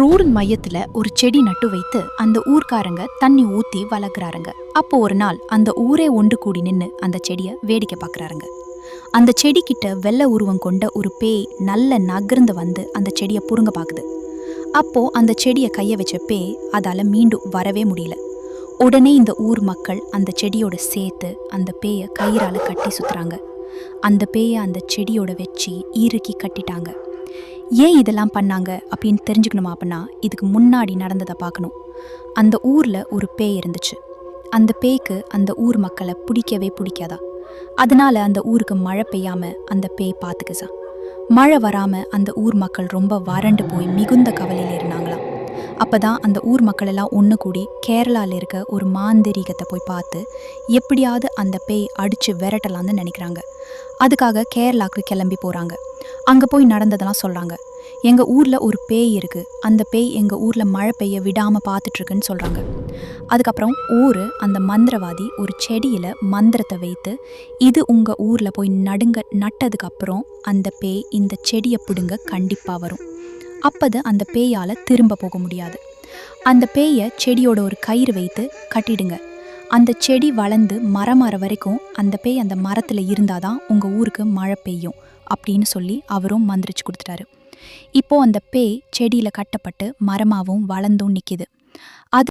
ஒரு ஊரின் மையத்துல ஒரு செடி நட்டு வைத்து அந்த ஊர்க்காரங்க தண்ணி ஊத்தி வளர்க்குறாருங்க. அப்போ ஒரு நாள் அந்த ஊரே ஒன்று கூடி நின்று அந்த செடியை வேடிக்கை பார்க்குறாருங்க அந்த செடி கிட்ட வெள்ளை உருவம் கொண்ட ஒரு பேய் நல்ல நகர்ந்து வந்து அந்த செடியை புருங்க பார்க்குது அப்போ அந்த செடியை கைய வச்ச பேய் அதால மீண்டும் வரவே முடியல. உடனே இந்த ஊர் மக்கள் அந்த செடியோட சேர்த்து அந்த பேயை கயிறால கட்டி சுத்துறாங்க. அந்த பேயை அந்த செடியோட வச்சு இறுக்கி கட்டிட்டாங்க. ஏன் இதெல்லாம் பண்ணாங்க அப்படின்னு தெரிஞ்சுக்கணுமா அப்படின்னா இதுக்கு முன்னாடி நடந்ததை பார்க்கணும். அந்த ஊரில் ஒரு பேய் இருந்துச்சு. அந்த பேய்க்கு அந்த ஊர் மக்களை பிடிக்கவே பிடிக்காதா? அதனால அந்த ஊருக்கு மழை பெய்யாமல் அந்த பேய் பார்த்துக்குச்சா மழை வராமல் அந்த ஊர் மக்கள் ரொம்ப வறண்டு போய் மிகுந்த கவலையில் இருந்தாங்களாம். அப்பதான் அந்த ஊர் மக்கள் எல்லாம் ஒன்று கூடி கேரளாவில் இருக்க ஒரு மாந்தரீகத்தை போய் பார்த்து எப்படியாவது அந்த பேய் அடித்து விரட்டலாம்னு நினைக்கிறாங்க. அதுக்காக கேரளாவுக்கு கிளம்பி போகிறாங்க அங்கே போய் நடந்ததெல்லாம் சொல்கிறாங்க எங்கள் ஊரில் ஒரு பேய் இருக்குது அந்த பேய் எங்கள் ஊரில் மழை பெய்ய விடாமல் பார்த்துட்ருக்குன்னு சொல்கிறாங்க அதுக்கப்புறம் ஊர் அந்த மந்திரவாதி ஒரு செடியில் மந்திரத்தை வைத்து இது உங்கள் ஊரில் போய் நடுங்க நட்டதுக்கப்புறம் அந்த பேய் இந்த செடியை பிடுங்க கண்டிப்பாக வரும். அப்போது அந்த பேயால் திரும்ப போக முடியாது. அந்த பேயை செடியோட ஒரு கயிறு வைத்து கட்டிடுங்க. அந்த செடி வளர்ந்து மரம் வர வரைக்கும் அந்த பேய் அந்த மரத்தில் இருந்தால் தான் உங்கள் ஊருக்கு மழை பெய்யும் அப்படின்னு சொல்லி அவரும் மந்திரிச்சு கொடுத்துட்டாரு. இப்போ அந்த பேய் செடியில் கட்டப்பட்டு மரமாகவும் வளர்ந்தும் நிற்கிது அது